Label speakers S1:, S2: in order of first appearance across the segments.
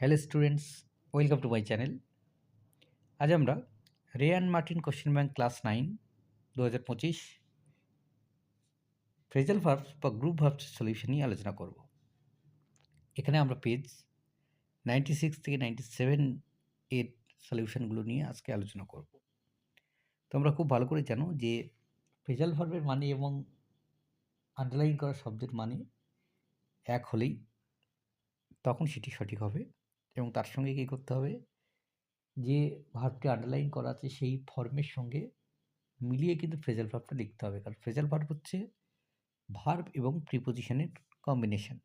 S1: Hello students welcome to my channel আজ আমরা Ray and Martin question bank class nine দু হাজার পঁচিশ ফ্রেজাল ভার্বস বা গ্রুপ ভার্বস সলিউশন নিয়ে আলোচনা করব। এখানে আমরা পেজ নাইনটি সিক্স থেকে নাইনটি সেভেন এর সলিউশনগুলো নিয়ে আজকে আলোচনা করব। তোমরা খুব ভালো করে জানো যে ফ্রেজাল ভার্বের মানে এবং আন্ডারলাইন করা শব্দের মানে এক হলেই তখন সেটি সঠিক হবে। এবং তার সঙ্গে কী করতে হবে? যে ভার্বটি আন্ডারলাইন করা আছে সেই ফর্মের সঙ্গে মিলিয়ে কিন্তু ফ্রেজাল ভার্বটা লিখতে হবে। কারণ ফ্রেজাল ভার্ব হচ্ছে ভার্ব এবং প্রিপোজিশনের কম্বিনেশন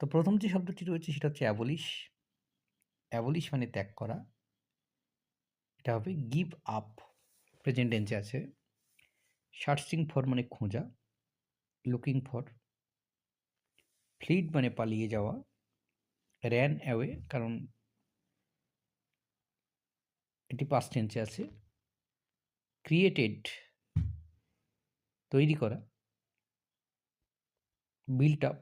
S1: তো প্রথম যে শব্দটি রয়েছে সেটা হচ্ছে অ্যাবলিশ অ্যাবলিশ মানে ত্যাগ করা। এটা হবে গিভ আপ প্রেজেন্ট টেন্সে আছে। সার্চিং ফর মানে খোঁজা। লুকিং ফর ফ্লিড মানে পালিয়ে যাওয়া। র্যান অ্যাওয়ে কারণ এটি পাস্ট টেন্সে আছে। ক্রিয়েটেড তৈরি করা। বিল্ট আপ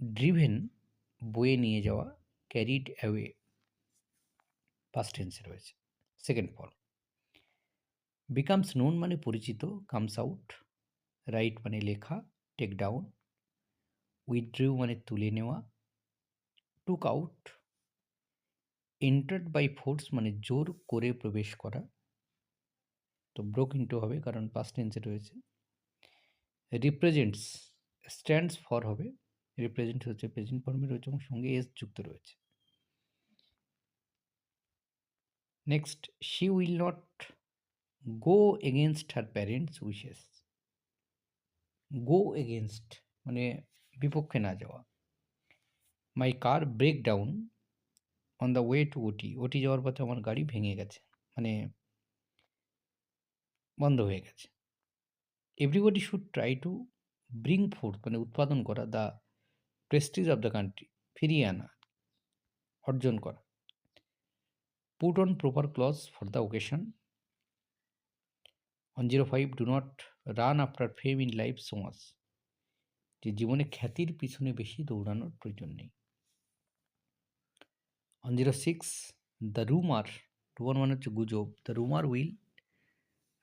S1: ড্রিভেন বয়ে নিয়ে যাওয়া ক্যারিড অ্যাওয়ে পাস্ট টেন্সে রয়েছে। সেকেন্ড ফল বিকামস নোন মানে পরিচিত কামস আউট রাইট মানে লেখা টেক ডাউন উইথড্রিউ মানে তুলে নেওয়া took out entered by force মানে জোর করে প্রবেশ করা, তো ব্রোক ইন্টু হবে কারণ পাস্ট টেন্সে রয়েছে। রিপ্রেজেন্টস স্ট্যান্ডস ফর হবে রিপ্রেজেন্ট হচ্ছে প্রেজেন্ট ফর্মে রয়েছে এবং সঙ্গে এস যুক্ত রয়েছে। Next she will not go against her parents wishes go against মানে বিপক্ষে না যাওয়া। My car break down on the way to ওটি ওটি যাওয়ার পথে আমার গাড়ি ভেঙে গেছে। মানে বন্ধ হয়ে গেছে। Everybody should try to bring food মানে উৎপাদন করা the prestige of the country ফিরিয়ে আনা, অর্জন করা। Put on proper clothes for the occasion one zero five do not run after fame in life so much যে জীবনে খ্যাতির পিছনে বেশি দৌড়ানোর প্রয়োজন নেই। ওয়ান জিরো সিক্স দ্য রুমার রুমার মানে হচ্ছে গুজব the rumour will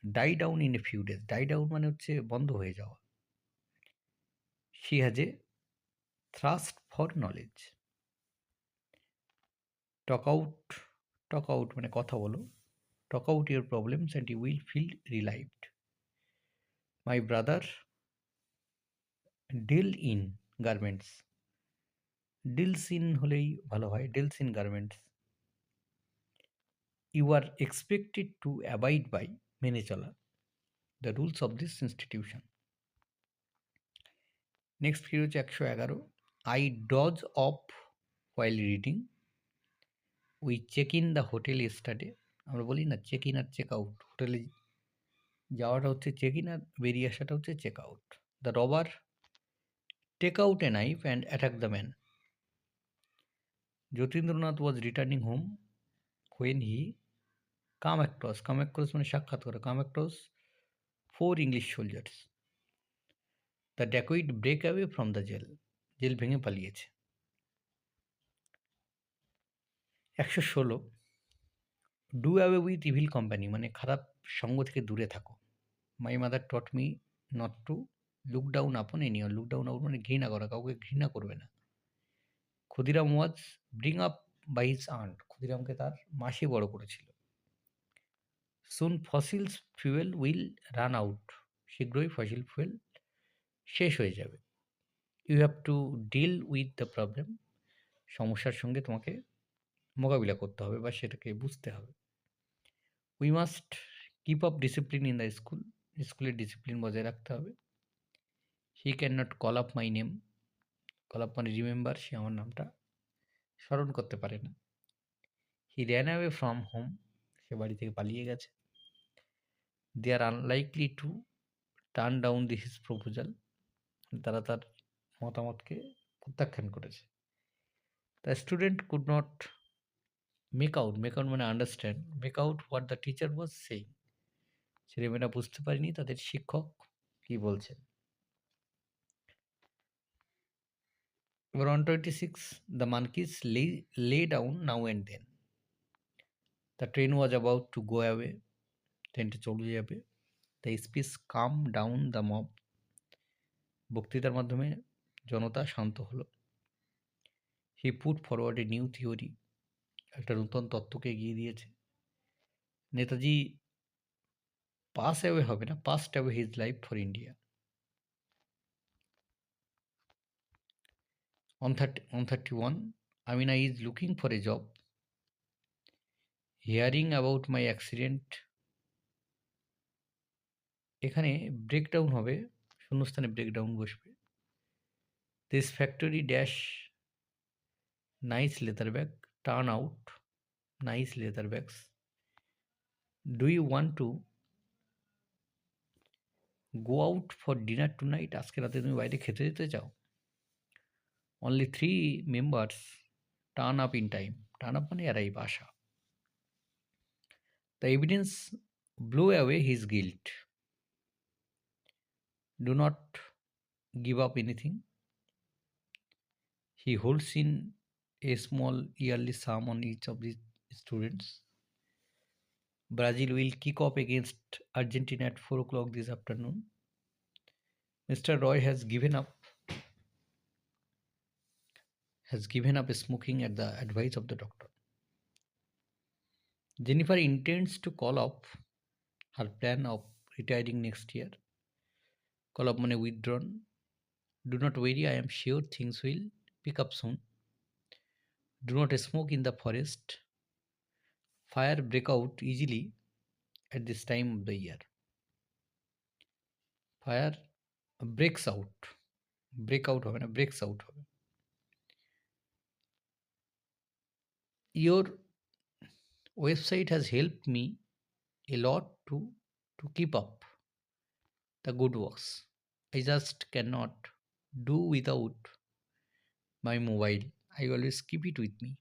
S1: die down in a few days die down মানে হচ্ছে বন্ধ হয়ে যাওয়া। She has a thirst for knowledge talk out talk out মানে কথা বলো। Talk out your problems and you will feel relieved my brother deal in garments. Deals in হলেই ভালো হয় deals in garments. You are expected to abide by মেনে চলা, the rules of this institution. Next ফির হচ্ছে একশো এগারো, I doze off while reading, we check in the hotel স্টাডে আমরা বলি না চেক ইন আর চেক আউট, হোটেলে যাওয়াটা হচ্ছে চেক ইন আর বেরিয়ে আসাটা হচ্ছে check out. The robber take out a knife and attack the man Jatindranath was returning home when he come across come across মানে সাক্ষাৎ করা come across four English soldiers the dacoit break away from the jail jail ভেঙে পালিয়েছে। একশো ষোলো do away with evil company মানে খারাপ সঙ্গ থেকে দূরে থাকো। My mother taught me not to look down upon any look down upon মানে ঘৃণা করা কাউকে ঘৃণা করবে না Khudiram was bring up by his aunt ক্ষুদিরামকে তার মাসি বড় করেছিল soon fossils fuel will run out শীঘ্রই ফসিল ফুয়েল শেষ হয়ে যাবে you have to deal with the problem সমস্যার সঙ্গে তোমাকে মোকাবিলা করতে হবে বা সেটাকে বুঝতে হবে we must keep up discipline in the school স্কুলের ডিসিপ্লিন বজায় রাখতে হবে he can not call up my name call up মানে রিমেম্বার সে আমার নামটা স্মরণ করতে পারে না। He ran away from home সে বাড়ি থেকে পালিয়ে গেছে। They are unlikely to turn down the his proposal তারা তার মতামতকে প্রত্যাখ্যান করেছে। The student could not make out make out মানে understand make out what the teacher was সেই ছেলেমেয়েরা বুঝতে পারেনি তাদের শিক্ষক কি বলছেন। এবার one twenty six the monkeys lay lay down now and then the train was about to go away ট্রেনটা চলে যাবে। The speech calm down the mob বক্তৃতার মাধ্যমে জনতা শান্ত হলো। He put forward a new theory একটা নূতন তত্ত্বকে এগিয়ে দিয়েছে। নেতাজি পাস অ্যাওয়ে হবে না। Passed away his life for India thirty on thirty one Amina is looking for a job hearing about my accident এখানে ব্রেকডাউন হবে, শূন্যস্থানে ব্রেকডাউন বসবে। This factory dash nice leather bag turn out nice leather bags do you want to go out for dinner tonight আজকে রাতে তুমি বাইরে খেতে যেতে চাও? Only three members turn up in time turn up মানে অ্যারাইভ আসা the evidence blew away his guilt do not give up anything. He holds in a small yearly sum on each of the students. Brazil will kick off against Argentina at 4 o'clock this afternoon. Mr. Roy has given up has given up smoking at the advice of the doctor. Jennifer intends to call off her plan of retiring next year. Call up money withdrawn. Do not worry, I am sure things will pick up soon. Do not smoke in the forest. Fire break out easily at this time of the year. Fire breaks out. Break out হবে না breaks out হবে your website has helped me a lot to to keep up the good works. I just cannot do without my mobile. I always keep it with me.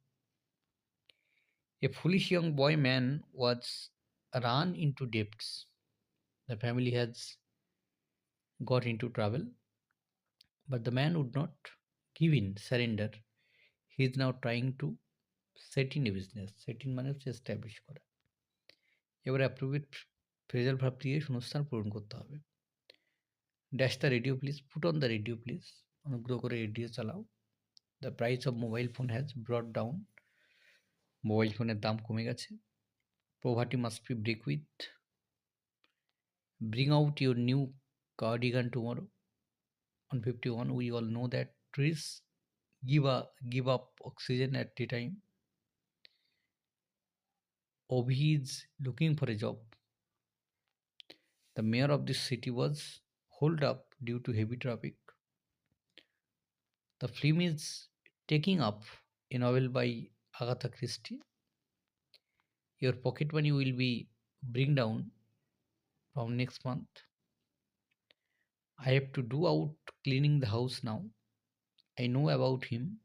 S1: A foolish young boy man was run into debts. The family has got into trouble but the man would not give in surrender. He is now trying to set in a business set in মানে হচ্ছে establish করা। এবার appropriate phrasal ভাব দিয়ে শূন্যস্থান পূরণ করতে হবে। Dash the radio please put on the radio please অনুগ্রহ করে রেডিও চালাও। The price of mobile phone has brought down mobile ফোনের দাম কমে গেছে। Poverty must be break with bring out your new cardigan tomorrow on 51 we all know that trees give a, give up oxygen at the time Obi is looking for a job. The mayor of this city was holed up due to heavy traffic. The film is taking up a novel by Agatha Christie. Your pocket money will be bring down from next month. I have to do out cleaning the house now. I know about him,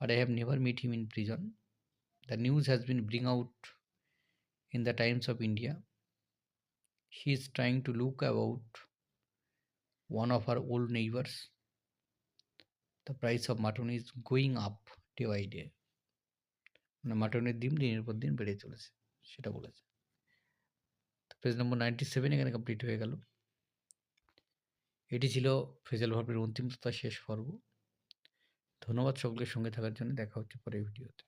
S1: but I have never met him in prison. The news has been bring out in the Times of India. She is trying to look about one of her old neighbors. The price of mutton is going up day by day. মানে মাটনের দিন দিনের পর দিন বেড়ে চলেছে সেটা বলেছে পেজ নম্বর নাইনটি সেভেন এখানে কমপ্লিট হয়ে গেল এটি ছিল ফেজাল ভাবের অন্তিম তথা শেষ পর্ব ধন্যবাদ সকলের সঙ্গে থাকার জন্য দেখা হচ্ছে পরের ভিডিওতে